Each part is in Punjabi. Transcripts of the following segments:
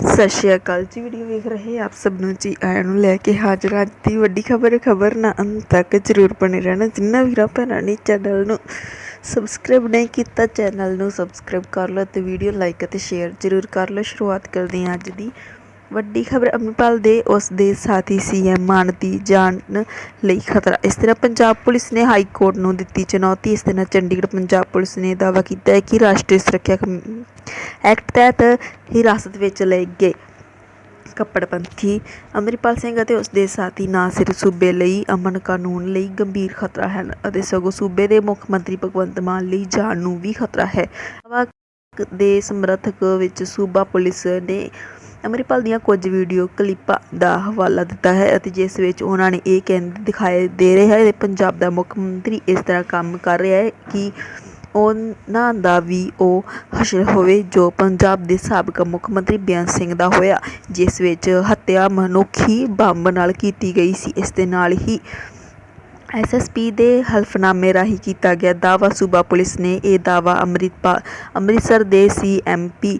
ਸਤਿ ਸ਼੍ਰੀ ਅਕਾਲ ਜੀ, ਵੀਡੀਓ ਵੇਖ ਰਹੇ ਆਪ ਸਭ ਨੂੰ ਜੀ, ਆਇਆਂ ਨੂੰ ਲੈ ਕੇ ਹਾਜ਼ਰ ਅੱਜ ਦੀ ਵੱਡੀ ਖਬਰ ਖਬਰ ਨਾ ਅੰਤ ਤੱਕ ਜ਼ਰੂਰ ਬਣੇ ਰਹਿਣਾ। ਜਿੰਨਾ ਵੀਰਾਂ ਭੈਣਾਂ ਨੇ ਚੈਨਲ ਨੂੰ ਸਬਸਕ੍ਰਾਈਬ ਨਹੀਂ ਕੀਤਾ, ਚੈਨਲ ਨੂੰ ਸਬਸਕ੍ਰਾਈਬ ਕਰ ਲਓ ਤੇ ਵੀਡੀਓ ਲਾਈਕ ਅਤੇ ਸ਼ੇਅਰ ਜ਼ਰੂਰ ਕਰ ਲਓ। ਸ਼ੁਰੂਆਤ ਕਰਦੇ ਹਾਂ ਅੱਜ ਦੀ ਵੱਡੀ ਖਬਰ। ਅੰਮ੍ਰਿਤਪਾਲ ਦੇ, ਉਸ ਦੇ ਸਾਥੀ ਸੀਐਮ ਮਾਨ ਦੀ ਜਾਨ ਲਈ ਖਤਰਾ। ਇਸ ਤਰ੍ਹਾਂ ਪੰਜਾਬ ਪੁਲਿਸ ਨੇ ਹਾਈ ਕੋਰਟ ਨੂੰ ਦਿੱਤੀ ਚੁਣੌਤੀ। ਇਸ ਤਰ੍ਹਾਂ ਚੰਡੀਗੜ੍ਹ ਪੰਜਾਬ ਪੁਲਿਸ ਨੇ ਦਾਅਵਾ ਕੀਤਾ ਹੈ ਕਿ ਰਾਸ਼ਟਰੀ ਸੁਰੱਖਿਆ ਐਕਟ ਤਹਿਤ ਹਿਰਾਸਤ ਵਿੱਚ ਲਏ ਗਏ। ਕੱਪੜਪੰਥੀ ਅਮਰਿਪਾਲ ਸਿੰਘ ਅਤੇ ਉਸ ਦੇ ਸਾਥੀ ਨਾ ਸਿਰਫ ਸੂਬੇ ਲਈ ਅਮਨ ਕਾਨੂੰਨ ਲਈ ਗੰਭੀਰ ਖਤਰਾ ਹਨ ਅਤੇ ਸਗੋਂ ਸੂਬੇ ਦੇ ਮੁੱਖ ਮੰਤਰੀ ਭਗਵੰਤ ਮਾਨ ਲਈ ਜਾਨ ਨੂੰ ਵੀ ਖਤਰਾ ਹੈ। ਦੇ ਸਮਰਥਕ ਵਿੱਚ ਸੂਬਾ ਪੁਲਿਸ ਨੇ ਅਮਰਿਪਾਲ ਦੀਆਂ ਕੁਝ ਵੀਡੀਓ ਕਲਿੱਪਾਂ ਦਾ ਹਵਾਲਾ ਦਿੱਤਾ ਹੈ ਅਤੇ ਜਿਸ ਵਿੱਚ ਉਹਨਾਂ ਨੇ ਇਹ ਕਹਿੰਦੇ ਦਿਖਾਏ ਦੇ ਰਿਹਾ ਹੈ ਕਿ ਪੰਜਾਬ ਦਾ ਮੁੱਖ ਮੰਤਰੀ ਇਸ ਤਰ੍ਹਾਂ ਕੰਮ ਕਰ ਰਿਹਾ ਹੈ ਕਿ ਉਹਨਾਂ ਦਾ ਵੀ ਉਹ ਹਸ਼ਰ ਹੋਵੇ ਜੋ ਪੰਜਾਬ ਦੇ ਸਾਬਕਾ ਮੁੱਖ ਮੰਤਰੀ ਬੇਅੰਤ ਸਿੰਘ ਦਾ ਹੋਇਆ, ਜਿਸ ਵਿੱਚ ਹੱਤਿਆ ਮਨੁੱਖੀ ਬੰਬ ਨਾਲ ਕੀਤੀ ਗਈ ਸੀ। ਇਸ ਦੇ ਨਾਲ ਹੀ ਐਸਐਸਪੀ ਦੇ ਹਲਫਨਾਮੇ ਰਾਹੀਂ ਕੀਤਾ ਗਿਆ ਦਾਅਵਾ। ਸੂਬਾ ਪੁਲਿਸ ਨੇ ਇਹ ਦਾਅਵਾ ਅੰਮ੍ਰਿਤਪਾਲ ਅੰਮ੍ਰਿਤਸਰ ਦੇ ਸੀਐਮਪੀ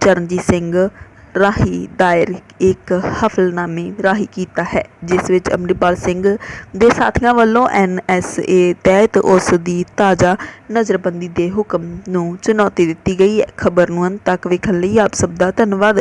ਚਰਨਜੀਤ ਸਿੰਘ ਰਾਹੀਂ ਦਾਇਰ ਇੱਕ ਹਫਲਨਾਮੇ ਰਾਹੀਂ ਕੀਤਾ ਹੈ, ਜਿਸ ਵਿੱਚ ਅੰਮ੍ਰਿਤਪਾਲ ਸਿੰਘ ਦੇ ਸਾਥੀਆਂ ਵੱਲੋਂ ਐਨਐਸਏ ਤਹਿਤ ਉਸ ਦੀ ਤਾਜ਼ਾ ਨਜ਼ਰਬੰਦੀ ਦੇ ਹੁਕਮ ਨੂੰ ਚੁਣੌਤੀ ਦਿੱਤੀ ਗਈ ਹੈ। ਖਬਰ ਨੂੰ ਅੰਤ ਤੱਕ ਵੇਖਣ ਲਈ ਆਪ ਸਭ ਦਾ ਧੰਨਵਾਦ।